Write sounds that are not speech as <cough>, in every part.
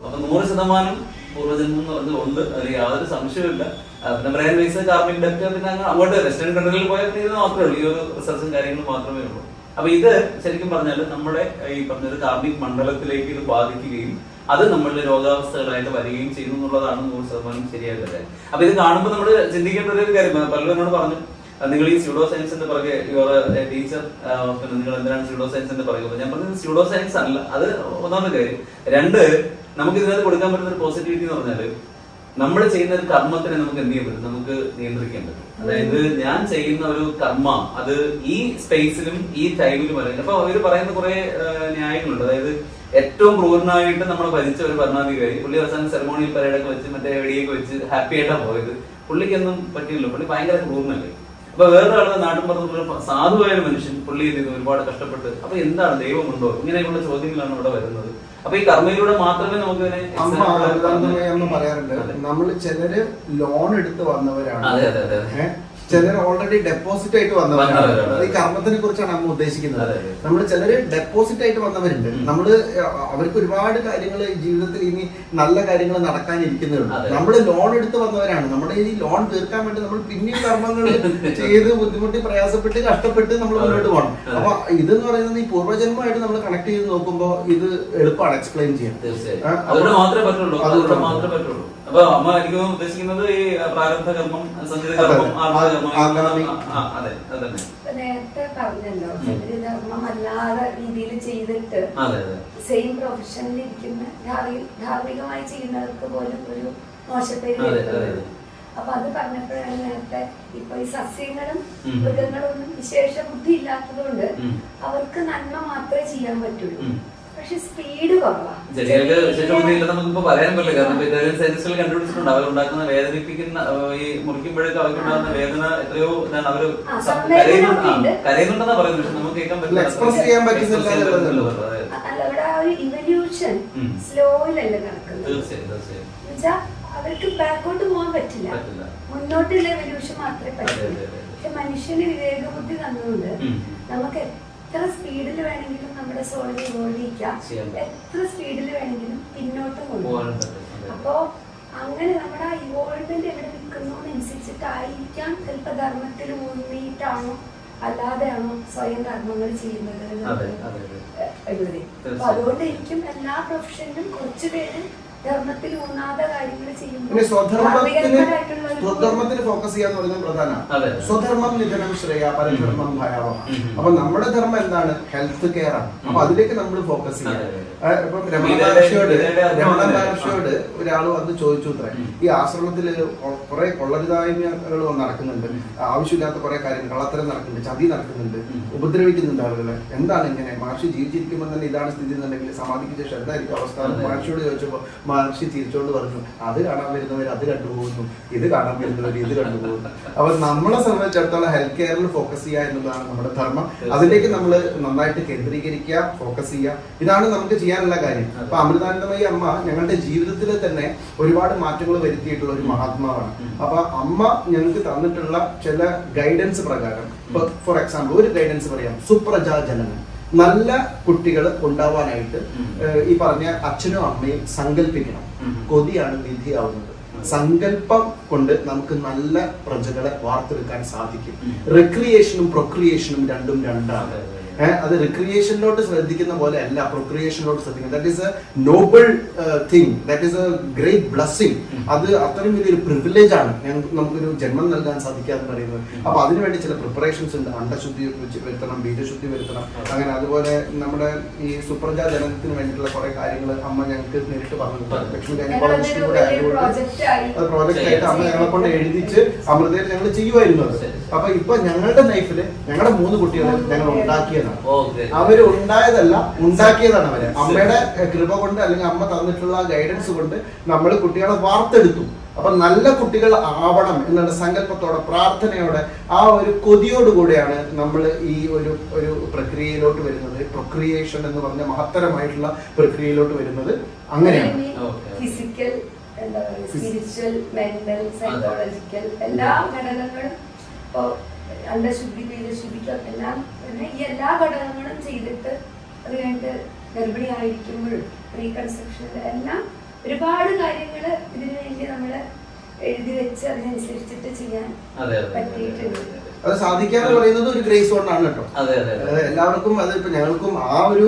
അപ്പൊ നൂറ് ശതമാനം പൂർവജന്മം എന്ന് പറഞ്ഞത് ഉണ്ട് അതിൽ യാതൊരു സംശയമില്ല പിന്നെ ബ്രെയിൻ വൈസ് കാർബിൻ ഡെപ്റ്റ് പിന്നെ അങ്ങ് അങ്ങോട്ട് വെസ്റ്റേൺ കൺട്രികളിൽ പോയാൽ ഇത് മാത്രമേ ഉള്ളൂ. ഈ ഒരു റിസർച്ചും കാര്യങ്ങളും മാത്രമേ ഉള്ളൂ. അപ്പൊ ഇത് ശരിക്കും പറഞ്ഞാൽ നമ്മുടെ ഈ പറഞ്ഞൊരു കാർബിക് മണ്ഡലത്തിലേക്ക് ഇത് ബാധിക്കുകയും അത് നമ്മളുടെ രോഗാവസ്ഥകളായിട്ട് വരികയും ചെയ്യുന്നു എന്നുള്ളതാണ് നൂറ് ശതമാനം ശരിയായ അപ്പൊ ഇത് കാണുമ്പോൾ നമ്മൾ ചിന്തിക്കേണ്ട ഒരു കാര്യം പലരും എന്നോട് പറഞ്ഞു നിങ്ങൾ ഈ സ്യൂഡോ സയൻസിന്റെ പുറകെ യുവർ ടീച്ചർ പിന്നെ നിങ്ങൾ എന്തിനാണ് സ്യൂഡോ സയൻസിന്റെ പുറകെ? ഞാൻ പറഞ്ഞത് സ്യൂഡോ സയൻസ് അല്ല. അത് ഒന്നാമത്തെ കാര്യം. രണ്ട് നമുക്ക് ഇതിനകത്ത് കൊടുക്കാൻ പറ്റുന്ന ഒരു പോസിറ്റിവിറ്റി എന്ന് പറഞ്ഞാൽ നമ്മൾ ചെയ്യുന്ന ഒരു കർമ്മത്തിനെ നമുക്ക് എന്ത് ചെയ്യാൻ പറ്റും? നമുക്ക് നിയന്ത്രിക്കാൻ പറ്റും. അതായത് ഞാൻ ചെയ്യുന്ന ഒരു കർമ്മ അത് ഈ സ്പേസിലും ഈ ടൈമിലും വരെ അപ്പൊ അവർ പറയുന്ന കുറെ ന്യായങ്ങളുണ്ട്. അതായത് ഏറ്റവും ക്രൂരനായിട്ട് നമ്മൾ ഭരിച്ച ഒരു ഭരണാധികാരി പുള്ളി അവസാനം സെറമോണിയൽ പരേഡൊക്കെ വെച്ച് മറ്റേ എവിടെയൊക്കെ വെച്ച് ഹാപ്പി ആയിട്ടാണ് പോയത്. പുള്ളിക്കൊന്നും പറ്റിയില്ല പുള്ളി ഭയങ്കര ക്രൂരനല്ലേ? അപ്പൊ വേറൊരാൾ നാട്ടിൻ പുറത്തുള്ള സാധുവായ മനുഷ്യൻ പുള്ളി നിന്ന് ഒരുപാട് കഷ്ടപ്പെട്ട്. അപ്പൊ എന്താണ്? ദൈവമുണ്ടോ? ഇങ്ങനെയുള്ള ചോദ്യങ്ങളാണ് ഇവിടെ വരുന്നത്. അപ്പൊ ഈ കർമ്മയിലൂടെ മാത്രമേ നമുക്ക് പറയാറുണ്ട്? നമ്മൾ ചിലര് ലോൺ എടുത്ത് വന്നവരാണ്. ചിലർ ഓൾറെഡി ഡെപ്പോസിറ്റ് ആയിട്ട് വന്നവരാണ്. ഈ കർമ്മത്തിനെ കുറിച്ചാണ് അമ്മ ഉദ്ദേശിക്കുന്നത്. നമ്മൾ ചിലര് ഡെപ്പോസിറ്റ് ആയിട്ട് വന്നവരുണ്ട്. നമ്മൾ നമ്മൾ അവർക്ക് ഒരുപാട് കാര്യങ്ങൾ ജീവിതത്തിൽ ഇനി നല്ല കാര്യങ്ങൾ നടക്കാനിരിക്കുന്നുണ്ട്. നമ്മൾ നമ്മൾ ലോൺ എടുത്ത് വന്നവരാണ്. നമ്മുടെ ഈ ലോൺ തീർക്കാൻ വേണ്ടി നമ്മൾ പിന്നെയും കർമ്മങ്ങൾ <laughs> ചെയ്ത് ബുദ്ധിമുട്ടി പ്രയാസപ്പെട്ട് കഷ്ടപ്പെട്ട് നമ്മൾ. മുന്നോട്ട് പോകണം. അപ്പൊ ഇതെന്ന് പറയുന്നത് ഈ പൂർവജന്മമായിട്ട് നമ്മൾ കണക്ട് ചെയ്ത് നോക്കുമ്പോൾ ഇത് എളുപ്പമാണ് എക്സ്പ്ലെയിൻ ചെയ്യാൻ തീർച്ചയായും. ആ, അതുകൊണ്ട് അപ്പൊ- അമ്മ എനിക്ക് ഉദ്ദേശിക്കുന്നത് ഈ പ്രാരബ്ധ കർമ്മം സഞ്ചിത കർമ്മം അതെ. ആർദ്ര ആ, അതെ അത് നേരത്തെ പറഞ്ഞല്ലോ ധർമ്മം അല്ലാതെ രീതിയിൽ ചെയ്തിട്ട് അതെ അതെ സെയിം പ്രൊഫഷനിൽ ഇരിക്കുന്ന ധാർമ്മിക ധാർമ്മികമായി ചെയ്യുന്നവർക്ക് പോലും ഒരു മോശപ്പേര് അതെ. അപ്പൊ അത് പറഞ്ഞപ്പോഴാണ് നേരത്തെ ഇപ്പൊ ഈ സസ്യങ്ങളും മൃഗങ്ങളും ഒന്നും വിശേഷ ബുദ്ധി ഇല്ലാത്തതുകൊണ്ട്. അവർക്ക് നന്മ മാത്രമേ ചെയ്യാൻ പറ്റുള്ളൂ. പക്ഷെ സ്പീഡ് കുറവാ. ചെടികൾക്ക് ശേഷമൊന്നുമില്ല നമുക്കിപ്പോ പറയാൻ പറ്റില്ല. കാരണം ഇറ്റാലിയൻ സയൻസുകൾ കണ്ടുപിടിച്ചിട്ടുണ്ട്. അവരുണ്ടാക്കുന്ന വേദനിപ്പിക്കുന്ന ആ, ഈ മുറിക്കുമ്പോഴേക്ക് അവർക്കുണ്ടാകുന്ന വേദന എത്രയോ എന്താണ് അവർ കരയുന്നുണ്ടെന്നാ പറയുന്നത്. പക്ഷെ നമുക്ക് കേൾക്കാൻ പറ്റില്ല. Express ചെയ്യാൻ പറ്റുന്നില്ല. സ്ലോയിലല്ല നടക്കുന്നത്. തീർച്ചയായും തീർച്ചയായും. അവർക്ക് ബാക്കോട്ട് പോകാൻ പറ്റില്ല. മുന്നോട്ടുള്ള എവല്യൂഷൻ മാത്രമേ പറ്റൂ. പക്ഷെ മനുഷ്യന് വിവേകബുദ്ധി തന്നുകൊണ്ട് നമുക്ക് എത്ര സ്പീഡിൽ വേണമെങ്കിലും നമ്മുടെ സോളിനെ ഉപയോഗിക്കാം എത്ര സ്പീഡിൽ വേണമെങ്കിലും പിന്നോട്ട് കൊണ്ടുപോകാം അപ്പോ അങ്ങനെ നമ്മുടെ ആ ഇവോൾവ്മെന്റ് എവിടെ നിൽക്കുന്നതിനനുസരിച്ചിട്ടായിരിക്കാം ചിലപ്പോ ധർമ്മത്തിൽ ഊന്നിയിട്ടാണോ അല്ലാതെയാണോ സ്വയം കർമ്മങ്ങൾ ചെയ്യുന്നത് അതുകൊണ്ടിരിക്കും എല്ലാ പ്രൊഫഷനിലും കുറച്ചു പേര് ധർമ്മത്തിൽ ഊന്നാതെ കാര്യങ്ങൾ ചെയ്യുമ്പോൾ പിന്നെ സ്വധർമ്മത്തിന് ഫോക്കസ് ചെയ്യാന്ന് പറയുന്നത് പ്രധാന. പ്രധാനമാണ് സ്വധർമ്മം നിധനം ശ്രേയ പരധർമ്മം ഭയാവമാണ്. അപ്പൊ നമ്മുടെ ധർമ്മം എന്താണ്? ഹെൽത്ത് കെയർ ആണ്. അപ്പൊ അതിലേക്ക് നമ്മൾ ഫോക്കസ് ചെയ്യാം ഇപ്പം രമണ രമണ. ഒരാൾ വന്ന് ചോദിച്ചു ഈ ആശ്രമത്തിൽ കുറെ കൊള്ളരുതായ്മകൾ നടക്കുന്നുണ്ട്. ആവശ്യമില്ലാത്ത കുറെ കാര്യങ്ങൾ കള്ളത്തരം നടക്കുന്നുണ്ട് ചതി നടക്കുന്നുണ്ട് ഉപദ്രവിക്കുന്നുണ്ട് ആളുകളെ. എന്താണ് ഇങ്ങനെ? മഹർഷി ജീവിച്ചിരിക്കുമ്പോൾ തന്നെ ഇതാണ് സ്ഥിതി എന്നുണ്ടെങ്കിൽ സമാധിക്ക് ശേഷം എന്തായിരിക്കും അവസ്ഥ. മഹർഷിയോട് ചോദിച്ചപ്പോൾ മഹർഷി തിരിച്ചോണ്ട് പറഞ്ഞു അത് കാണാൻ വരുന്നവർ അത് കണ്ടുപോകുന്നു ഇത് കാണാൻ വരുന്നവർ ഇത് കണ്ടുപോകുന്നു. അപ്പൊ നമ്മളെ സംബന്ധിച്ചിടത്തോളം ഹെൽത്ത് കെയറിൽ ഫോക്കസ് ചെയ്യുക എന്നുള്ളതാണ് നമ്മുടെ ധർമ്മം. അതിലേക്ക് നമ്മൾ നന്നായിട്ട് കേന്ദ്രീകരിക്കുക ഫോക്കസ് ചെയ്യുക. ഇതാണ് നമുക്ക് ചെയ്യാനുള്ള കാര്യം അപ്പൊ അമൃതാനന്ദമയി അമ്മ ഞങ്ങളുടെ ജീവിതത്തിൽ തന്നെ ഒരുപാട് മാറ്റങ്ങൾ വരുത്തിയിട്ടുള്ള ഒരു മഹാത്മാവാണ്. അപ്പൊ അമ്മ ഞങ്ങൾക്ക് തന്നിട്ടുള്ള ചില ഗൈഡൻസ് പ്രകാരം ഇപ്പൊ ഫോർ എക്സാമ്പിൾ ഒരു ഗൈഡൻസ് പറയാം സുപ്രജാ ജനനം നല്ല കുട്ടികൾ ഉണ്ടാവാനായിട്ട് ഈ പറഞ്ഞ അച്ഛനും അമ്മയും സങ്കല്പിക്കണം. കൊതിയാണ് വിധിയാവുന്നത്. സങ്കല്പം കൊണ്ട് നമുക്ക് നല്ല പ്രജകളെ വാർത്തെടുക്കാൻ സാധിക്കും. റിക്രിയേഷനും പ്രൊക്രിയേഷനും രണ്ടും രണ്ടാണ് അതെ, റിക്രിയേഷനിലോട്ട് ശ്രദ്ധിക്കുന്ന പോലെ അല്ല പ്രൊക്രിയേഷനിലോട്ട് ശ്രദ്ധിക്കുന്നത് that is a noble thing that is a great blessing അത് അത്രയും വലിയൊരു പ്രിവിലേജ് ആണ്. നമുക്കൊരു ജന്മം നൽകാൻ സാധിക്കാന്ന് എന്ന് പറയുന്നത്. അപ്പൊ അതിനുവേണ്ടി ചില പ്രിപ്പറേഷൻസ് ഉണ്ട്. അണ്ടശുദ്ധി വരുത്തണം ബീജശുദ്ധി വരുത്തണം. അങ്ങനെ അതുപോലെ നമ്മുടെ ഈ സുപ്രജാ ജനനത്തിന് വേണ്ടിയിട്ടുള്ള കുറെ കാര്യങ്ങൾ അമ്മ ഞങ്ങൾക്ക് നേരിട്ട് പറഞ്ഞു. ലക്ഷ്മി ഗൈനക്കോളജിസ്റ്റ് കൂടെ പ്രോജക്റ്റ് ആയി. അത് പ്രോജക്റ്റ് ആയിട്ട് അമ്മ ഞങ്ങളെ കൊണ്ട് എഴുതിച്ച് അമൃതയിൽ ഞങ്ങൾ ചെയ്യുമായിരുന്നു അത്. അപ്പൊ ഇപ്പൊ ഞങ്ങളുടെ ലൈഫിൽ ഞങ്ങളുടെ മൂന്ന് കുട്ടികൾ ഞങ്ങൾ ഉണ്ടാക്കിയതാണ്. അവർ ഉണ്ടായതല്ല ഉണ്ടാക്കിയതാണ് അവർ. അമ്മയുടെ കൃപ കൊണ്ട് അല്ലെങ്കിൽ അമ്മ തന്നിട്ടുള്ള ഗൈഡൻസ് കൊണ്ട് നമ്മൾ കുട്ടികളെ വാർത്തെടുത്തു. അപ്പൊ നല്ല കുട്ടികൾ ആവണം എന്നുള്ള സങ്കല്പത്തോടെ പ്രാർത്ഥനയോടെ ആ ഒരു കൊതിയോടുകൂടിയാണ് നമ്മൾ ഈ ഒരു ഒരു പ്രക്രിയയിലോട്ട് വരുന്നത്. പ്രൊക്രിയേഷൻ എന്ന് പറഞ്ഞ മഹത്തരമായിട്ടുള്ള പ്രക്രിയയിലോട്ട് വരുന്നത് അങ്ങനെയാണ്. ഫിസിക്കൽ എന്താ പറയുക സ്പിരിച്വൽ മെന്റൽ സൈക്കോളജിക്കൽ എല്ലാ ഘടകങ്ങളും അണ്ടശുദ്ധി എല്ലാം പിന്നെ ഈ എല്ലാ ഘടകങ്ങളും ചെയ്തിട്ട് അത് കഴിഞ്ഞിട്ട് ഗർഭിണിയായിരിക്കുമ്പോഴും റീകൺസ്ട്രക്ഷൻ എല്ലാം ഒരുപാട് കാര്യങ്ങൾ ഇതിനു വേണ്ടി നമ്മൾ എഴുതി വെച്ച് അതിനനുസരിച്ചിട്ട് ചെയ്യാൻ പറ്റിയിട്ടുണ്ട്. അത് സാധിക്കാന്ന് പറയുന്നത് ഒരു ഗ്രേസ് കൊണ്ടാണ് കേട്ടോ. അതെ അതെ അതെ. എല്ലാവർക്കും അത് ഇപ്പൊ ഞങ്ങൾക്കും ആ ഒരു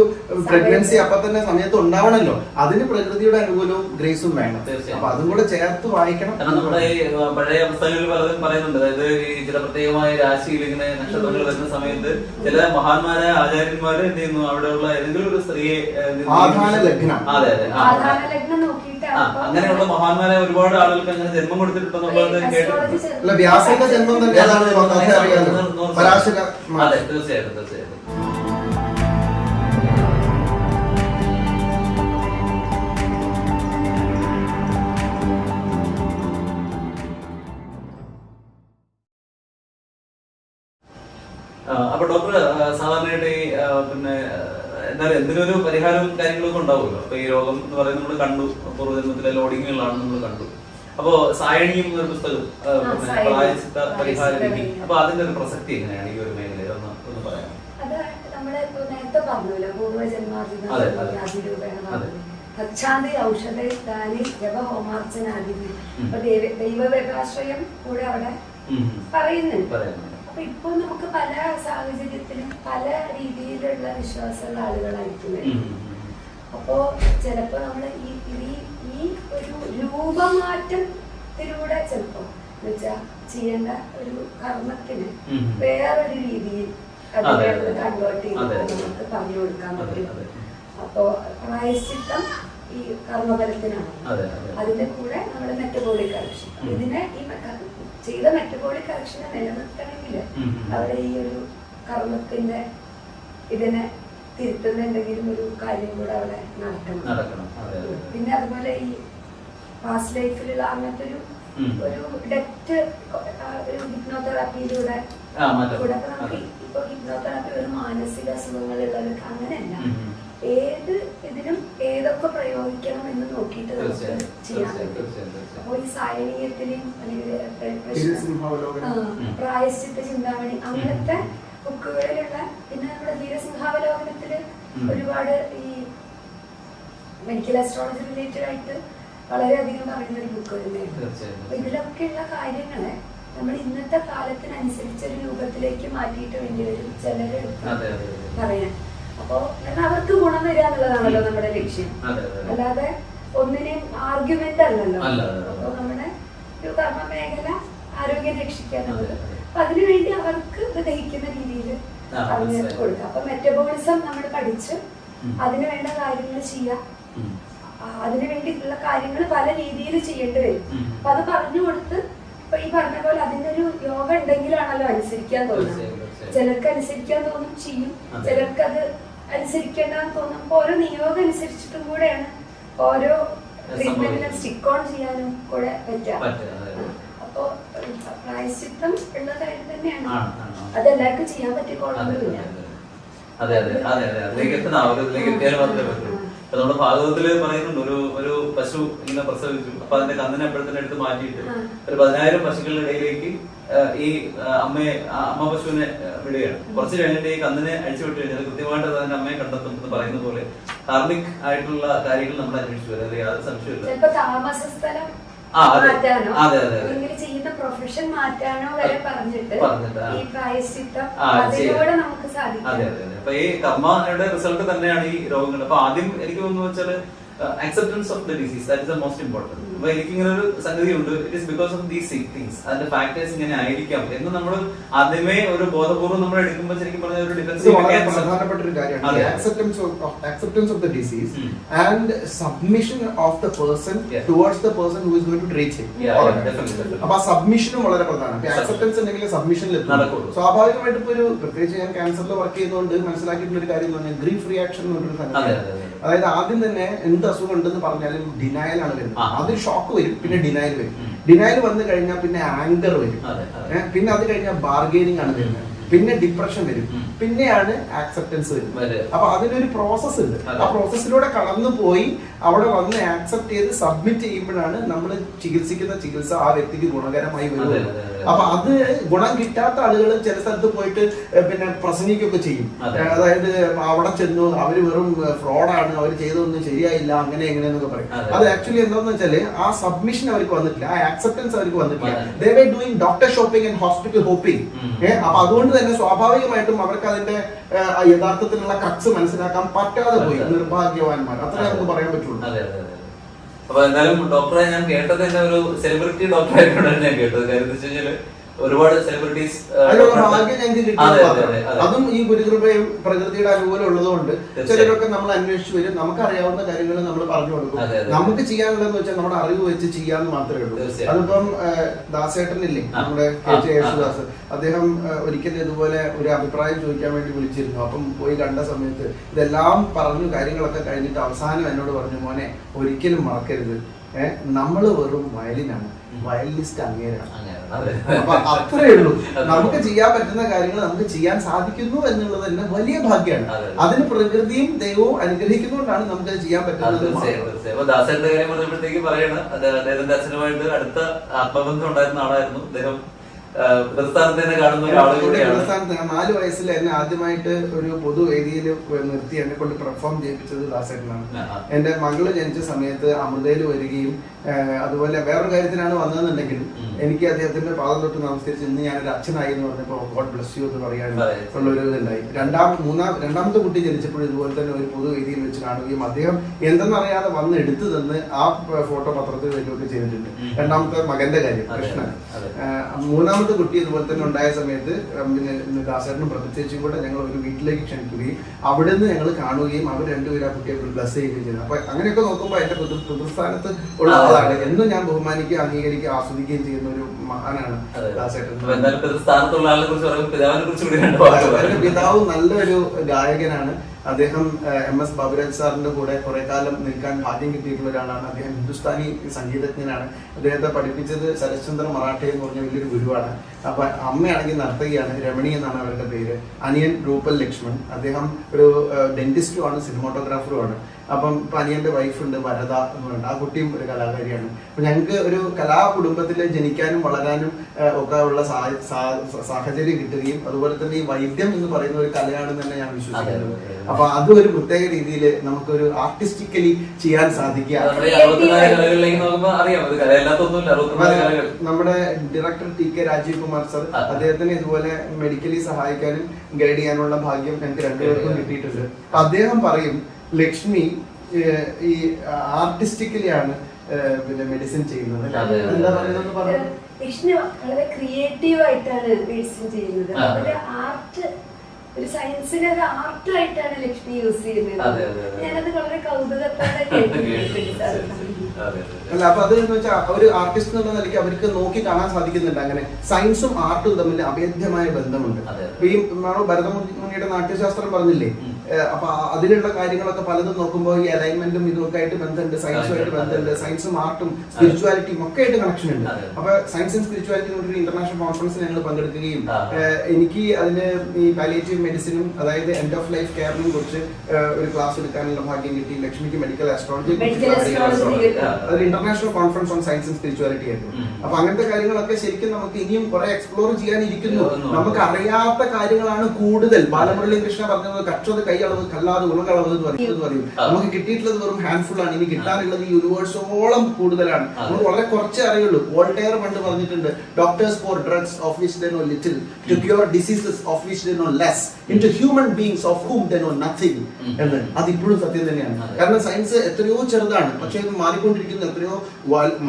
പ്രഗ്നൻസി അപ്പൊ തന്നെ സമയത്ത് ഉണ്ടാവണല്ലോ. അതിന് പ്രകൃതിയുടെ അനുകൂലവും ഗ്രേസും വേണം. തീർച്ചയായും. അപ്പൊ അതും കൂടെ ചേർത്ത് വായിക്കണം. നമ്മുടെ പഴയ പുസ്തകങ്ങളിൽ പലതും പറയുന്നുണ്ട്. അതായത് ഈ ചില പ്രത്യേകമായ രാശിയിൽ ഇങ്ങനെ നക്ഷത്രങ്ങൾ വരുന്ന സമയത്ത് ചില മഹാന്മാരായ ആചാര്യന്മാര് എന്ത് ചെയ്യുന്നു? അവിടെയുള്ള ഏതെങ്കിലും ഒരു സ്ത്രീയെ ആധാര ആധാന ലഗ്നം. അതെ അതെ. ആധാര ലഗ്നം ആ, അങ്ങനെയുള്ള മഹാന്മാരെ ഒരുപാട് ആളുകൾക്ക് അങ്ങനെ ജന്മം കൊടുത്തിട്ടുണ്ടെന്നുള്ളത് കേട്ടിട്ടുണ്ട് വ്യാസന്റെ ജന്മം തന്നെ ഏതാണ് കഥ അതെ തീർച്ചയായിട്ടും തീർച്ചയായിട്ടും. അപ്പൊ ഡോക്ടർ സാധാരണയായിട്ട് ഈ പിന്നെ ആ, എന്തായാലും എന്തിനൊരു പരിഹാരവും കാര്യങ്ങളൊക്കെ ഉണ്ടാവുമല്ലോ. അപ്പൊ ഈ രോഗം എന്ന് പറയുന്നത് നമ്മൾ കണ്ടു. പൂർവജന്മത്തിലെ ലോഡിങ്ങുകളാണ് നമ്മൾ കണ്ടു. അപ്പോ സായണിയും എന്നൊരു പുസ്തകം സായണി. പരിഹാര രീതി അപ്പൊ അതിന്റെ ഒരു പ്രസക്തി എങ്ങനെയാണ് ഈ ഒരു മേഖലയിൽ? ഒന്ന് ഒന്ന് പറയാം. തച്ഛാന്തി ഔഷധ ദാനി ജപ ഹോമാർച്ചനാദി ഉം. അപ്പൊ ദൈവ കൂടെ അവിടെ പറയുന്നുണ്ട്. അപ്പൊ ഇപ്പൊ നമുക്ക് പല സാഹചര്യത്തിലും പല രീതിയിലുള്ള വിശ്വാസമുള്ള ആളുകളായിരിക്കും. അപ്പോ ചിലപ്പോ നമ്മൾ ഈ ഈ ഈ ഒരു രൂപമാറ്റത്തിലൂടെ ചിലപ്പോ എന്നുവെച്ചാ ചെയ്യേണ്ട ഒരു കർമ്മത്തിന്. വേറൊരു രീതിയിൽ അതിനെ അതെ. കൺവേർട്ട്. ചെയ്ത് നമുക്ക് പറഞ്ഞു കൊടുക്കാൻ പറ്റും അപ്പോ പ്രായശ്ചിത്തം ഈ കർമ്മഫലത്തിനാണ് അതെ. അതിന്റെ കൂടെ നമ്മുടെ മെറ്റബോളിക് കറക്ഷൻ ഇതിനെ ഈ ചെയ്ത മെറ്റബോളിക് കറക്ഷനെ നിലനിർത്തണമെങ്കിൽ. അവിടെ ഈ ഒരു കർമ്മത്തിന്റെ ഇതിനെ തിരുത്തുന്ന എന്തെങ്കിലും ഒരു കാര്യം കൂടെ അവിടെ നടക്കണം പിന്നെ അതുപോലെ ഈ പാസ്റ്റ് ലൈഫിലുള്ള അങ്ങനത്തെ ഒരു. ഒരു ഡെപ്റ്റ് ഹിപ്നോതെറാപ്പിയിലൂടെ. കൂടെ അപ്പൊ നമുക്ക്. ഇപ്പൊ ഹിപ്നോതെറാപ്പി ഒരു മാനസിക അസുഖങ്ങളുള്ളവർക്ക് അങ്ങനെയല്ല. ഏത് ഇതിനും ഏതൊക്കെ പ്രയോഗിക്കണം എന്ന് നോക്കിയിട്ട് നമുക്ക് ചെയ്യാൻ പറ്റും അപ്പോൾ ഈ സായണീയത്തിലെയും അല്ലെങ്കിൽ. പ്രായശ്ചിത്ത ചിന്താമണി അങ്ങനത്തെ ബുക്കുകളിലുള്ള പിന്നെ നമ്മുടെ ധീരസിംഹാവലോകനത്തിൽ. ഒരുപാട് ഈ മെഡിക്കൽ അസ്ട്രോളജി റിലേറ്റഡ് ആയിട്ട് വളരെയധികം പറയുന്ന ഒരു ബുക്ക് അപ്പൊ ഇതിലൊക്കെയുള്ള കാര്യങ്ങളെ നമ്മൾ ഇന്നത്തെ കാലത്തിനനുസരിച്ച് ഒരു രൂപത്തിലേക്ക് മാറ്റിയിട്ട് വേണ്ടി വരും ചിലര്. പറയാൻ അപ്പോ എന്നാൽ അവർക്ക് ഗുണം വരിക എന്നുള്ളതാണല്ലോ നമ്മുടെ ലക്ഷ്യം. അല്ലാതെ ഒന്നിനെയും ആർഗ്യുമെന്റ് അല്ലല്ലോ അല്ല, അല്ല, അല്ല. അപ്പൊ നമ്മുടെ ഒരു കർമ്മ മേഖല ആരോഗ്യം രക്ഷിക്കാനുള്ളത്. അപ്പൊ അതിനുവേണ്ടി അവർക്ക് ദഹിക്കുന്ന രീതിയിൽ പറഞ്ഞു കൊടുക്കുക അപ്പൊ മെറ്റബോളിസം നമ്മൾ പഠിച്ച് അതിനു വേണ്ട കാര്യങ്ങൾ ചെയ്യാം. അതിനു വേണ്ടിയിട്ടുള്ള കാര്യങ്ങൾ പല രീതിയിൽ ചെയ്യേണ്ടി വരും. അപ്പൊ അത് പറഞ്ഞു കൊടുത്ത് ഇപ്പൊ ഈ പറഞ്ഞ പോലെ അതിന്റെ ഒരു യോഗ ഉണ്ടെങ്കിലാണല്ലോ അനുസരിക്കാൻ തോന്നുന്നത്. ചിലർക്ക് അനുസരിക്കാൻ തോന്നും ചെയ്യും. ചിലർക്ക് അത് അനുസരിക്കേണ്ടെന്ന് തോന്നും. അപ്പൊ ഓരോ നിയോഗം അനുസരിച്ചിട്ടും കൂടെയാണ് ഓരോ ട്രീറ്റ്മെന്റിനും. സ്റ്റിക്ക് ഓൺ ചെയ്യാനും കൂടെ പറ്റുക. അപ്പോ പ്രായശ്ചിത്തം ഉള്ള കാര്യം തന്നെയാണ്. ആണ്, എല്ലാവർക്കും. ചെയ്യാൻ അതെ, പറ്റിക്കോളണമെന്നില്ല അതെ. അതെ അതെ അതെ അതിലേക്ക് എത്തണം ആ എത്തിയാൽ മാത്രമേ പറ്റുള്ളൂ നമ്മുടെ ഭാഗവതത്തിൽ പറയുന്നുണ്ട് ഒരു ഒരു പശു ഇങ്ങനെ പ്രസവിച്ചു. അപ്പൊ അതിന്റെ കന്നിനെ എപ്പോഴത്തന്നെ എടുത്ത് മാറ്റിയിട്ട്. ഒരു പതിനായിരം പശുക്കളുടെ ഇടയിലേക്ക് ഈ അമ്മയെ അമ്മ പശുവിനെ വിടുകയാണ്. കുറച്ച് കഴിഞ്ഞിട്ട് ഈ കന്നിനെ അഴിച്ചു വിട്ട് കഴിഞ്ഞാൽ കൃത്യമായിട്ട് അതിന്റെ അമ്മയെ കണ്ടെത്തും എന്ന് പറയുന്ന പോലെ കാർമിക് ആയിട്ടുള്ള കാര്യങ്ങൾ നമ്മൾ അന്വേഷിച്ചു വരും. അല്ലെങ്കിൽ യാതൊരു സംശയമില്ല മാറ്റാനോ. ചെയ്യുന്ന പ്രൊഫഷൻ മാറ്റാനോ വരെ പറഞ്ഞിട്ട് ഈ പ്രായശ്ചിത്തം ആ, അതിലൂടെ നമുക്ക് സാധിക്കും. അതെ അതെ അപ്പൊ ഈ കർമ്മയുടെ റിസൾട്ട് തന്നെയാണ് ഈ രോഗങ്ങൾ. അപ്പൊ ആദ്യം എനിക്ക് തോന്നുന്നു വെച്ചാൽ acceptance of the disease that is the most important അപ്പൊ എനിക്ക് ഇങ്ങനെ ഒരു സംഗതി ഉണ്ട് it is because of these things അതിന്റെ ഫാക്ടേഴ്സ് ഇങ്ങനെ ആയിരിക്കാം. എന്ന് നമ്മൾ ആദ്യമേ ഒരു ബോധപൂർവം നമ്മൾ എടുക്കുമ്പോൾ ശരിക്കും പറഞ്ഞ ഒരു ഡിഫൻസ് പ്രധാനപ്പെട്ട ഒരു കാര്യമാണ്. Acceptance acceptance of the disease. And submission of the person Yeah. Towards the person who is going to treat Yeah, yeah, definitely, definitely. അപ്പൊ ആ സബ്മിഷനും വളരെ പ്രധാനമാണ് ആക്സെപ്റ്റൻസ് ഉണ്ടെങ്കിൽ സബ്മിഷനിൽ നടക്കുള്ളൂ. സ്വാഭാവികമായിട്ട് ഇപ്പൊ ഒരു പ്രത്യേകിച്ച് ഞാൻ ക്യാൻസറിൽ വർക്ക് ചെയ്തുകൊണ്ട് മനസ്സിലാക്കിയിട്ടുള്ള ഒരു കാര്യം എന്ന് പറഞ്ഞാൽ ഗ്രീഫ് റിയാക്ഷൻ എന്ന് പറഞ്ഞൊരു സംഗതി അതെ, അതെ. അതായത് ആദ്യം തന്നെ എന്ത് അസുഖം ഉണ്ടെന്ന് പറഞ്ഞാലും ഡിനയൽ ആണ് വരുന്നത്. ആദ്യം ഷോക്ക് വരും പിന്നെ ഡിനായൽ വരും. ഡിനായൽ വന്നു കഴിഞ്ഞാൽ പിന്നെ ആങ്കർ വരും. പിന്നെ അത് കഴിഞ്ഞാൽ ബാർഗെയിനിങ് ആണ് വരുന്നത്. പിന്നെ ഡിപ്രഷൻ വരും. പിന്നെയാണ് ആക്സെപ്റ്റൻസ് വരും. അപ്പൊ അതിനൊരു പ്രോസസ് ഉണ്ട്. ആ പ്രോസസ്സിലൂടെ കടന്നു പോയി അവിടെ വന്ന് ആക്സെപ്റ്റ് ചെയ്ത് സബ്മിറ്റ് ചെയ്യുമ്പോഴാണ് നമ്മൾ ചികിത്സിക്കുന്ന ചികിത്സ ആ വ്യക്തിക്ക് ഗുണകരമായി വരുന്നത്. അപ്പൊ അത് ഗുണം കിട്ടാത്ത ആളുകൾ ചില സ്ഥലത്ത് പോയിട്ട് പിന്നെ പ്രസംഗിക്കൊക്കെ ചെയ്യും. അതായത് അവിടെ ചെന്നു അവർ വെറും ഫ്രോഡാണ് അവർ ചെയ്തൊന്നും ശരിയായില്ല അങ്ങനെ എങ്ങനെയെന്നൊക്കെ പറയും. അത്. ആക്ച്വലി എന്താന്ന് വെച്ചാൽ ആ സബ്മിഷൻ അവർക്ക് വന്നിട്ടില്ല ആ ആക്സെപ്റ്റൻസ് അവർക്ക് വന്നിട്ടില്ല. They were doing doctor shopping and hospital hopping അപ്പൊ അതുകൊണ്ട് തന്നെ സ്വാഭാവികമായിട്ടും അവർക്ക് അതിന്റെ യഥാർത്ഥത്തിലുള്ള കക്സ് മനസ്സിലാക്കാൻ പറ്റാതെ പോയി. നിർഭാഗ്യവാന്മാർ. അത്രേ നമുക്ക് പറയാൻ പറ്റുള്ളൂ. അതെ അതെ അതെ അപ്പൊ എന്തായാലും ഡോക്ടറെ ഞാൻ കേട്ടത് തന്നെ ഒരു സെലിബ്രിറ്റി ഡോക്ടർ ആയിട്ടാണ് ഞാൻ കേട്ടത്. കാര്യം എന്താ വെച്ച് കഴിഞ്ഞാൽ ഒരുപാട് സെലിബ്രിറ്റീസ് അതെ, ഈ ഗുരുകൃപയും പ്രകൃതിയുടെ അനുകൂലം ഉള്ളതുകൊണ്ട്. ചിലരൊക്കെ നമ്മൾ അന്വേഷിച്ചു വരും. നമുക്ക് അറിയാവുന്ന കാര്യങ്ങൾ നമ്മൾ പറഞ്ഞു കൊടുക്കും. നമുക്ക് ചെയ്യാനുള്ളതെന്ന് വെച്ചാൽ നമ്മുടെ അറിവ് വെച്ച് ചെയ്യാന്ന് മാത്രമേ ഉള്ളൂ. അതിപ്പം ദാസേട്ടനില്ലേ? നമ്മുടെ കെ. ജെ. യേശുദാസ്. അദ്ദേഹം ഒരിക്കലും ഇതുപോലെ ഒരു അഭിപ്രായം ചോദിക്കാൻ വേണ്ടി വിളിച്ചിരുന്നു. അപ്പം പോയി കണ്ട സമയത്ത് ഇതെല്ലാം പറഞ്ഞു കാര്യങ്ങളൊക്കെ കഴിഞ്ഞിട്ട് അവസാനം എന്നോട് പറഞ്ഞു മോനെ ഒരിക്കലും മറക്കരുത്. ഏഹ് നമ്മൾ വെറും വയലിനാണ്. വയലിനിസ്റ്റ് അങ്ങേരാണ്. അപ്പൊ അത്രേ ഉള്ളൂ. നമുക്ക് ചെയ്യാൻ പറ്റുന്ന കാര്യങ്ങൾ നമുക്ക് ചെയ്യാൻ സാധിക്കുന്നു എന്നുള്ളത് തന്നെ വലിയ ഭാഗ്യമാണ്. അതെ. അതിന് പ്രകൃതിയും ദൈവവും അനുഗ്രഹിക്കുന്നതുകൊണ്ടാണ് നമുക്ക് അത് ചെയ്യാൻ പറ്റുന്നത് ദാസന്റെ കാര്യം പറഞ്ഞപ്പോഴത്തേക്ക് പറയണ അദ്ദേഹത്തിന്റെ അച്ഛനുമായിട്ട് അടുത്ത ആത്മബന്ധം ഉണ്ടായിരുന്ന ആളായിരുന്നു. അദ്ദേഹം പ്രസ്ഥാനത്ത് തന്നെ കാണുന്ന ഒരാൾ ഇവിടെ പ്രസ്ഥാനത്ത് നാല് വയസ്സിൽ എന്നെ ആദ്യമായിട്ട് ഒരു പൊതുവേദിയിൽ നിർത്തി എന്നെ കൊണ്ട് പെർഫോം ചെയ്യിപ്പിച്ചത് ദാസേട്ടനാണ്. എന്റെ മകൾ ജനിച്ച സമയത്ത് അമൃതയിൽ വരികയും അതുപോലെ വേറൊരു കാര്യത്തിനാണ് വന്നതെന്നുണ്ടെങ്കിലും എനിക്ക് അദ്ദേഹത്തിന്റെ പാദം തൊട്ട് നമസ്കരിച്ച് ഇന്ന് ഞാനൊരു അച്ഛനായി എന്ന് പറഞ്ഞപ്പോൾ ഗോഡ് ബ്ലസ് യു എന്ന് പറയാൻ ഉള്ള ഒരു ഇതുണ്ടായി. രണ്ടാം മൂന്നാം രണ്ടാമത്തെ കുട്ടി ജനിച്ചപ്പോൾ ഇതുപോലെ തന്നെ ഒരു പൊതുവേദിയിൽ വെച്ച് കാണുകയും അദ്ദേഹം എന്തെന്നറിയാതെ വന്ന് എടുത്തു തന്ന് ആ ഫോട്ടോ പത്രത്തിൽ വരികയൊക്കെ ചെയ്തിട്ടുണ്ട്. രണ്ടാമത്തെ മകന്റെ കാര്യം കൃഷ്ണൻ. അതെ. മൂന്നാമത്തെ കുട്ടി ഇതുപോലെ തന്നെ ഉണ്ടായ സമയത്ത് പിന്നെ ദാസേട്ടനും പ്രത്യേകിച്ചും കൂടെ ഞങ്ങൾ ഒരു വീട്ടിലേക്ക് ക്ഷണിക്കുകയും അവിടെ നിന്ന് ഞങ്ങൾ കാണുകയും അവർ രണ്ടുപേരും ആ കുട്ടിയെ ബ്ലസ് ചെയ്യുകയും ചെയ്തു. അപ്പൊ അങ്ങനെയൊക്കെ നോക്കുമ്പോൾ എന്റെ പിതൃ പിതൃസ്ഥാനത്ത് ഉള്ള ആളാണ്. എന്നും ഞാൻ ബഹുമാനിക്കുകയും അംഗീകരിക്കുക ആസ്വദിക്കുകയും ചെയ്യുന്ന ഒരു മഹാനാണ് ദാസേട്ടൻ. പിതാവിനെ കുറിച്ച്. പിതാവ് നല്ലൊരു ഗായകനാണ്. അദ്ദേഹം എം എസ് ബാബുരാജ് സാറിന്റെ കൂടെ കുറെ കാലം നിൽക്കാൻ ഭാഗ്യം കിട്ടിയിട്ടുള്ള ഒരാളാണ്. അദ്ദേഹം ഹിന്ദുസ്ഥാനി സംഗീതജ്ഞനാണ്. അദ്ദേഹത്തെ പഠിപ്പിച്ചത് ശരശ്ചന്ദ്ര മറാഠെ എന്ന് പറഞ്ഞ വലിയൊരു ഗുരുവാണ്. അപ്പൊ അമ്മയാണെങ്കിൽ നർത്തകിയാണ് രമണി എന്നാണ് അവരുടെ പേര്. അനിയൻ രൂപൽ ലക്ഷ്മൺ. അദ്ദേഹം ഒരു ഡെന്റിസ്റ്റുമാണ് സിനിമോട്ടോഗ്രാഫറുമാണ് അപ്പം പനിയന്റെ അനിയന്റെ വൈഫ് ഉണ്ട് വരദ എന്ന് പറയുന്നത് ആ കുട്ടിയും ഒരു കലാകാരിയാണ്. അപ്പൊ ഞങ്ങൾക്ക് ഒരു കലാ കുടുംബത്തിൽ ജനിക്കാനും വളരാനും ഒക്കെ ഉള്ള സാഹചര്യം കിട്ടുകയും അതുപോലെ തന്നെ ഈ വൈദ്യം എന്ന് പറയുന്ന ഒരു കലയാണെന്ന് തന്നെ ഞാൻ വിശ്വസിക്കുന്നത്. അപ്പൊ അത് ഒരു പ്രത്യേക രീതിയിൽ നമുക്കൊരു ആർട്ടിസ്റ്റിക്കലി ചെയ്യാൻ സാധിക്കുക. നമ്മുടെ director T K Rajeev Kumar sir അദ്ദേഹത്തിന് ഇതുപോലെ മെഡിക്കലി സഹായിക്കാനും ഗൈഡ് ചെയ്യാനുള്ള ഭാഗ്യം ഞങ്ങൾക്ക് രണ്ടുപേർക്കും കിട്ടിയിട്ടുണ്ട്. അപ്പൊ അദ്ദേഹം പറയും ലക്ഷ്മി ഈ ആർട്ടിസ്റ്റിക്കലിയാണ് പിന്നെ മെഡിസിൻ ചെയ്യുന്നത്. എന്താ. പറയുന്നത് പറഞ്ഞു വിഷ്ണു വളരെ ക്രിയേറ്റീവ് ആയിട്ടാണ് മെഡിസിൻ ചെയ്യുന്നത്. ആ. ആർട്ട് ഒരു സയൻസിനെ ഒരു ആർട്ടായിട്ടാണ് ലക്ഷ്മി യൂസ് ചെയ്യുന്നത്. അതെ, അതെ, അതെ. ഞാനത് വളരെ കൗതുകത്തോടെ <laughs> അതെ, അതെ. അല്ല അപ്പൊ അത് എന്ന് വെച്ചാൽ ഒരു ആർട്ടിസ്റ്റ് എന്നുള്ള നിലയ്ക്ക് അവർക്ക് നോക്കി കാണാൻ സാധിക്കുന്നുണ്ട്. അങ്ങനെ സയൻസും ആർട്ടും തമ്മിൽ അഭേദ്യമായ ബന്ധമുണ്ട്. ഈ ഭരതമുനിയുടെ നാട്യശാസ്ത്രം പറഞ്ഞില്ലേ? അപ്പൊ അതിലുള്ള കാര്യങ്ങളൊക്കെ പലതും നോക്കുമ്പോൾ ഈ അലൈൻമെന്റും ഇതൊക്കെ ആയിട്ട് ബന്ധമുണ്ട് സയൻസുമായിട്ട് ബന്ധമുണ്ട്. സയൻസും ആർട്ടും സ്പിരിച്വാലിറ്റിയും ഒക്കെ ആയിട്ട് കണക്ഷൻ ഉണ്ട്. അപ്പൊ സയൻസ് ആൻഡ് സ്പിരിച്വാലിറ്റി ഒരു ഇന്റർനാഷണൽ കോൺഫറൻസിൽ ഞങ്ങൾ പങ്കെടുക്കുകയും എനിക്ക് അതിന് ഈ പാലിയേറ്റീവ് മെഡിസിനും അതായത് എൻഡ് ഓഫ് ലൈഫ് കെയറിനും കുറിച്ച് ഒരു ക്ലാസ് എടുക്കാനുള്ള ഭാഗ്യം കിട്ടി. ലക്ഷ്മിക്ക് മെഡിക്കൽ ആസ്ട്രോളജി ഒരു international conference on science and spirituality ആയിരുന്നു. അപ്പൊ അങ്ങനത്തെ കാര്യങ്ങളൊക്കെ ശരിക്കും നമുക്ക് ഇനിയും കുറെ എക്സ്പ്ലോർ ചെയ്യാനിരിക്കുന്നു. നമുക്ക് അറിയാത്ത കാര്യങ്ങളാണ് കൂടുതൽ. ബാലമുരളി കൃഷ്ണ പറഞ്ഞത് കക്ഷത് കൈയളവ് കല്ലാതെ ഉളകളവ് എന്ന് പറയുന്നത് പറയും നമുക്ക് കിട്ടിയിട്ടുള്ളത് വെറും ഹാൻഡ്ഫുൾ ആണ്. ഇനി കിട്ടാനുള്ളത് യൂണിവേഴ്സോളം കൂടുതലാണ്. നമുക്ക് വളരെ കുറച്ചേ അറിയുള്ളൂ. വോൾട്ടയർ പണ്ട് പറഞ്ഞിട്ടുണ്ട് doctors for drugs of which they know little to cure diseases of which they know less in to human beings of whom they know nothing എന്ന്. അത് ഇപ്പോഴും സത്യം തന്നെയാണ്. കാരണം സയൻസ് എത്രയോ ചെറുതാണ്. പക്ഷേ അത് മാറിക്കൊണ്ടിരിക്കുന്നു എത്രയോ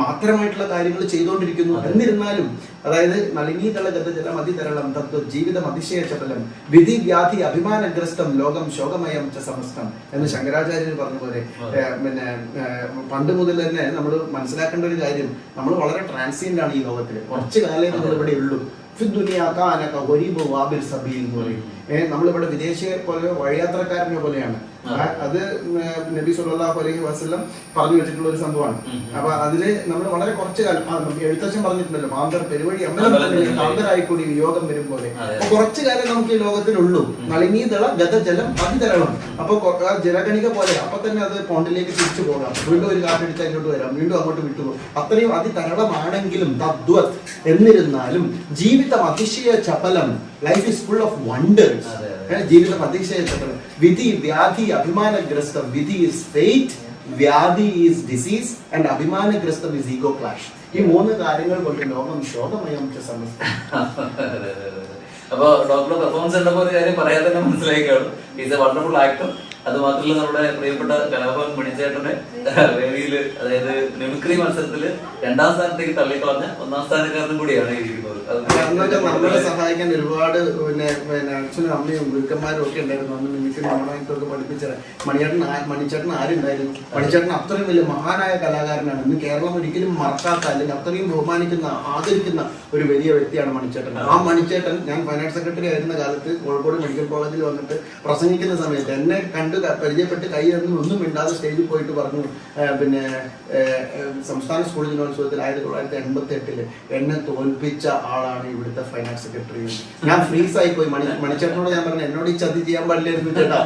മാത്രമായിട്ടുള്ള കാര്യങ്ങൾ ചെയ്തുകൊണ്ടിരിക്കുന്നു. എന്നിരുന്നാലും അതായത് നളിനീതള ഗതജലം അതിതരളം തത്വ ജീവിതം അതിശയ ചപലം വിധി വ്യാധി അഭിമാനഗ്രസ്തം ലോകം ശോകമയം ച സമസ്തം എന്ന് ശങ്കരാചാര്യർ പറഞ്ഞ പോലെ പിന്നെ പണ്ട് മുതൽ തന്നെ നമ്മൾ മനസ്സിലാക്കേണ്ട ഒരു കാര്യം നമ്മൾ വളരെ ട്രാൻസിയന്റ് ആണ് ഈ ലോകത്തിൽ കുറച്ച് കാലേ നമ്മൾ ഇവിടെ ഉള്ളൂ. ഫിദ്ദുനിയാക്കാനൊക്കെ ഒരീബ് വാബിൽ സബീൽ എന്ന് പറയും. ഏഹ് നമ്മളിവിടെ വിദേശിയെ പോലെ വഴിയാത്രക്കാരനെ പോലെയാണ്. അത് നബി സല്ലല്ലാഹു അലൈഹി വസ്ലം പറഞ്ഞു വെച്ചിട്ടുള്ള ഒരു സംഭവമാണ്. അപ്പൊ അതിൽ നമ്മൾ വളരെ കുറച്ച് കാലം നമുക്ക് എഴുത്തച്ഛൻ പറഞ്ഞിട്ടുണ്ടല്ലോ മാന്തർ പെരുവഴി അമ്പലം അമ്പലം തന്നെ. കൂടി വിയോഗം വരും പോലെ അപ്പൊ കുറച്ച് കാലം നമുക്ക് ഈ ലോകത്തിലുള്ളൂ. നളിനീതള ഗതജലം അതിതരണം അപ്പൊ ജലഗണിക പോലെ അപ്പൊ തന്നെ അത് പോണ്ടിലേക്ക് തിരിച്ചു പോകാം. വീണ്ടും ഒരു കാറ്റടിച്ച് അങ്ങോട്ട് വരാം. വീണ്ടും അങ്ങോട്ട് വിട്ടുപോകും. അത്രയും അതിതരളമാണെങ്കിലും തദ്വത് എന്നിരുന്നാലും ജീവിതം അതിശയ ചപലം life is full of wonders ജീവിതം അതിശയപ്പെട്ടത് വിധി വ്യാധി അഭിമാനഗ്രസ്തം വിധി ഇസ് ഫെയ്റ്റ് വ്യാധി ഈസ് ഡിസീസ് ആൻഡ് അഭിമാനഗ്രസ്തം ഇസ് ഈഗോ ക്ലാഷ് ഈ മൂന്ന് കാര്യങ്ങൾ കൊണ്ട് ലോകം ശോകമയം. അപ്പൊ ഡോക്ടറുടെ പെർഫോമൻസ് കണ്ടപ്പോ ഒരു കാര്യം പറയാതെ തന്നെ മനസ്സിലായി കാണും ഈസ് എ വണ്ടർഫുൾ ആക്ടർ അത് മാത്രമല്ല നമ്മുടെ പ്രിയപ്പെട്ട കലാഭവൻ മണിച്ചേട്ടനെ വേദിയിൽ അതായത് മിമിക്രി മത്സരത്തിൽ രണ്ടാം സ്ഥാനത്തേക്ക് തള്ളിക്കളഞ്ഞ ഒന്നാം സ്ഥാനക്കാരനും കൂടിയാണ് ഇരിക്കുന്നത്. നമ്മളെ സഹായിക്കാൻ ഒരുപാട് പിന്നെ പിന്നെ അച്ഛനും അമ്മയും ഗുരുക്കന്മാരും ഒക്കെ ഉണ്ടായിരുന്നു. അന്ന് മിമിക്രി നമ്മളായിട്ടൊക്കെ പഠിപ്പിച്ചത് മണിയേട്ടൻ ആ- മണിച്ചേട്ടൻ ആരുണ്ടായിരുന്നു? മണിച്ചേട്ടൻ അത്രയും വലിയ മഹാനായ കലാകാരനാണ്. ഇന്ന് കേരളം ഒരിക്കലും മറക്കാത്ത അല്ലെങ്കിൽ അത്രയും ബഹുമാനിക്കുന്ന ആദരിക്കുന്ന ഒരു വലിയ വ്യക്തിയാണ് മണിച്ചേട്ടൻ. ആ മണിച്ചേട്ടൻ ഞാൻ ഫൈനാൻസ് സെക്രട്ടറി ആയിരുന്ന കാലത്ത് കോഴിക്കോട് മെഡിക്കൽ കോളേജിൽ വന്നിട്ട് പ്രസംഗിക്കുന്ന സമയത്ത് എന്നെ കണ്ട് പരിചയപ്പെട്ട് കൈ തന്നു ഒന്നും മിണ്ടാതെ സ്റ്റേജിൽ പോയിട്ട് പറഞ്ഞു പിന്നെ സംസ്ഥാന സ്കൂൾ ദിനോത്സവത്തിൽ ആയിരത്തി തൊള്ളായിരത്തി എൺപത്തി എട്ടിൽ എന്നെ തോൽപ്പിച്ച ആളാണ് ഇവിടുത്തെ ഫൈനാൻസ് സെക്രട്ടറി ഞാൻ ഫ്രീസ് ആയി പോയി. മണി മണിച്ചേട്ടനോട് ഞാൻ പറഞ്ഞു എന്നോട് ഈ ചതി ചെയ്യാൻ പാടില്ലായിരുന്നു ചേട്ടാ.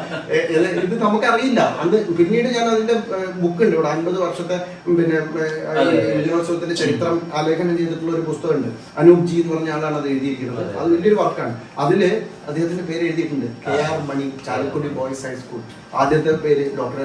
ഇത് നമുക്ക് നമുക്കറിയില്ല. അന്ന് പിന്നീട് ഞാൻ അതിന്റെ ബുക്ക് ഉണ്ട്. ഇവിടെ അൻപത് വർഷത്തെ പിന്നെ അതെ. ചരിത്രം ആലേഖനം ചെയ്തിട്ടുള്ള ഒരു പുസ്തകമുണ്ട്. അനൂപ് ജി എന്ന് പറഞ്ഞ ആളാണ് അത് എഴുതിയിരിക്കുന്നത്. അത് വലിയൊരു വർക്കാണ്. അതിൽ അദ്ദേഹത്തിന്റെ പേര് എഴുതിയിട്ടുണ്ട്. K R Mani Chalakudy boys high school. ആദ്യത്തെ പേര് ഡോക്ടർ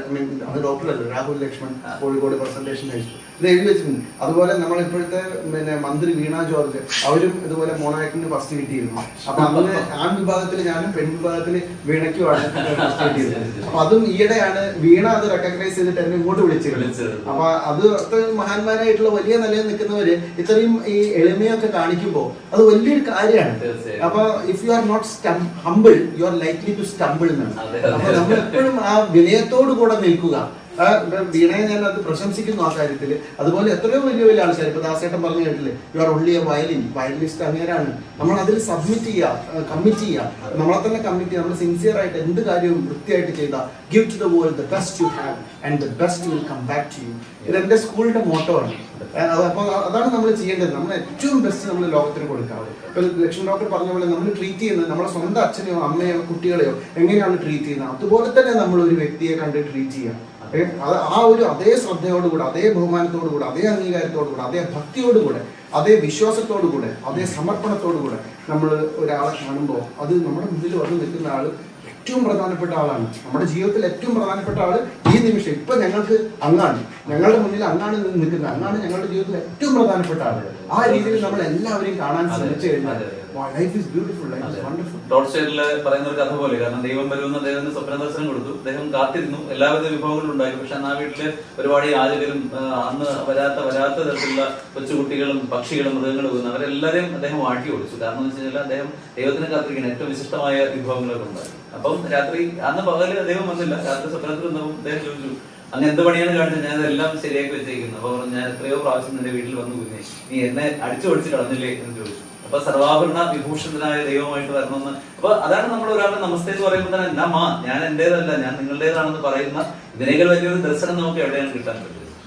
അത് ഡോക്ടർ അല്ല Rahul Lakshman Kozhikode presentation high school. ഇത് എഴുതി വെച്ചിട്ടുണ്ട്. അതുപോലെ നമ്മൾ ഇപ്പോഴത്തെ പിന്നെ മന്ത്രി വീണ ജോർജ് അവരും ഇതുപോലെ മോണാക്ടിന് ഫസ്റ്റ് കിട്ടിയിരുന്നു. അപ്പൊ അന്ന് ആൺ വിഭാഗത്തിൽ ഞാനും പെൺ വിഭാഗത്തിൽ വീണയ്ക്കുമാണ് ഫസ്റ്റ് കിട്ടിയിരുന്നത്. അപ്പൊ അതും ഈയിടെയാണ് വീണ അത് റെക്കഗ്നൈസ് ചെയ്തിട്ട് എന്നെ ഇങ്ങോട്ട് വിളിച്ചത്. അപ്പൊ അത് മഹാന്മാരായിട്ടുള്ള വലിയ നിലയിൽ നിൽക്കുന്നവര് ഇത്രയും ഈ എളിമയൊക്കെ കാണിക്കുമ്പോൾ അത് വലിയൊരു കാര്യമാണ്. അപ്പൊ if you are not humble you are likely to stumble എന്നാണ്. അപ്പൊ നമ്മൾ എപ്പോഴും ആ വിനയത്തോടു കൂടെ നിൽക്കുക. വീണയെ ഞാൻ അത് പ്രശംസിക്കുന്നു ആ കാര്യത്തിൽ അതുപോലെ എത്രയോ വലിയ വലിയ ആൾക്കാർ ഇപ്പൊ ദാസേട്ടൻ പറഞ്ഞു കേട്ടില്ലേ you are a violin violinist അങ്ങനെയാണ്. നമ്മൾ അതിൽ സബ്മിറ്റ് ചെയ്യുക കമ്മിറ്റ് ചെയ്യുക നമ്മളെ തന്നെ കമ്മിറ്റ് ചെയ്യുക നമ്മൾ സിൻസിയർ ആയിട്ട് എന്ത് കാര്യവും വൃത്തിയായിട്ട് ചെയ്ത give to the world the best you have and the best will come back to you ഇത് എന്റെ സ്കൂളിന്റെ മോട്ടോ ആണ്. അപ്പോൾ അതാണ് നമ്മൾ ചെയ്യേണ്ടത്. നമ്മൾ ഏറ്റവും ബെസ്റ്റ് നമ്മൾ ലോകത്തിന് കൊടുക്കാറ് ഇപ്പൊ ലക്ഷ്മൺ ഡോക്ടർ പറഞ്ഞ പോലെ നമ്മൾ ട്രീറ്റ് ചെയ്യുന്നത് നമ്മളെ സ്വന്തം അച്ഛനെയോ അമ്മയോ കുട്ടികളെയോ എങ്ങനെയാണ് ട്രീറ്റ് ചെയ്യുന്നത്? അതുപോലെ തന്നെ നമ്മൾ ഒരു വ്യക്തിയെ കണ്ട് ട്രീറ്റ് ചെയ്യുക അത് ആ ഒരു അതേ ശ്രദ്ധയോടുകൂടെ അതേ ബഹുമാനത്തോടുകൂടെ അതേ അംഗീകാരത്തോടുകൂടെ അതേ ഭക്തിയോടുകൂടെ അതേ വിശ്വാസത്തോടുകൂടെ അതേ സമർപ്പണത്തോടുകൂടെ നമ്മൾ ഒരാളെ കാണുമ്പോൾ അത് നമ്മുടെ മുന്നിൽ വന്ന് നിൽക്കുന്ന ആൾ ഏറ്റവും പ്രധാനപ്പെട്ട ആളാണ്. നമ്മുടെ ജീവിതത്തിൽ ഏറ്റവും പ്രധാനപ്പെട്ട ആൾ ഈ നിമിഷം. ഇപ്പൊ ഞങ്ങൾക്ക് അങ്ങാണ്. ഞങ്ങളുടെ മുന്നിൽ അങ്ങാണ് നിൽക്കുന്നത്. അങ്ങാണ് ഞങ്ങളുടെ ജീവിതത്തിൽ ഏറ്റവും പ്രധാനപ്പെട്ട ആൾ ആ രീതിയിൽ നമ്മൾ എല്ലാവരെയും കാണാൻ ശ്രമിച്ചു കഴിഞ്ഞാൽ ടോൾസ്റ്റേറ്റിൽ പറയുന്ന ഒരു കഥ പോലെ കാരണം ദൈവം വരുമെന്ന് അദ്ദേഹത്തിന് സ്വപ്ന ദർശനം കൊടുത്തു. അദ്ദേഹം കാത്തിരുന്നു. എല്ലാവിധ വിഭവങ്ങളും ഉണ്ടായി പക്ഷെ അന്ന് ആ വീട്ടിൽ ഒരുപാട് യാചകരും അന്ന് വരാത്ത വരാത്ത തരത്തിലുള്ള കൊച്ചുകുട്ടികളും പക്ഷികളും മൃഗങ്ങളും വന്നു അവരെല്ലാവരെയും അദ്ദേഹം വാട്ടി ഓടിച്ചു കാരണം എന്ന് വെച്ച് കഴിഞ്ഞാൽ അദ്ദേഹം ദൈവത്തിന് കാത്തിരിക്കുന്ന ഏറ്റവും വിശിഷ്ടമായ വിഭവങ്ങളൊക്കെ ഉണ്ടായി അപ്പം രാത്രി അന്ന് പകൽ അദ്ദേഹം വന്നില്ല. രാത്രി സ്വപ്നത്തിൽ വന്നപ്പോൾ അദ്ദേഹം ചോദിച്ചു അങ്ങനെ എന്ത് പണിയാണ് കാണിച്ചത്? ഞാൻ അതെല്ലാം ശരിയാക്കി വെച്ചേക്കുന്നു. അപ്പൊ ഞാൻ എത്രയോ പ്രാവശ്യം നിന്റെ വീട്ടിൽ വന്നു പോയി നീ എന്നെ അടിച്ചു പൊടിച്ച് കളഞ്ഞില്ലേ? എന്ന് ചോദിച്ചു. അപ്പൊ സർവാഭരണ വിഭൂഷിതനായ ദൈവമായിട്ട് വരണമെന്ന്. അപ്പൊ അതാണ് നമ്മൾ ഒരാളുടെ നമസ്തേ എന്ന് പറയുമ്പോൾ തന്നെ നമ ഞാൻ എന്റേതല്ല ഞാൻ നിങ്ങളുടേതാണെന്ന് പറയുന്ന ഇതിനേക്കാൾ വലിയൊരു ദർശനം നമുക്ക് എവിടെയാണ് കിട്ടാൻ പറ്റും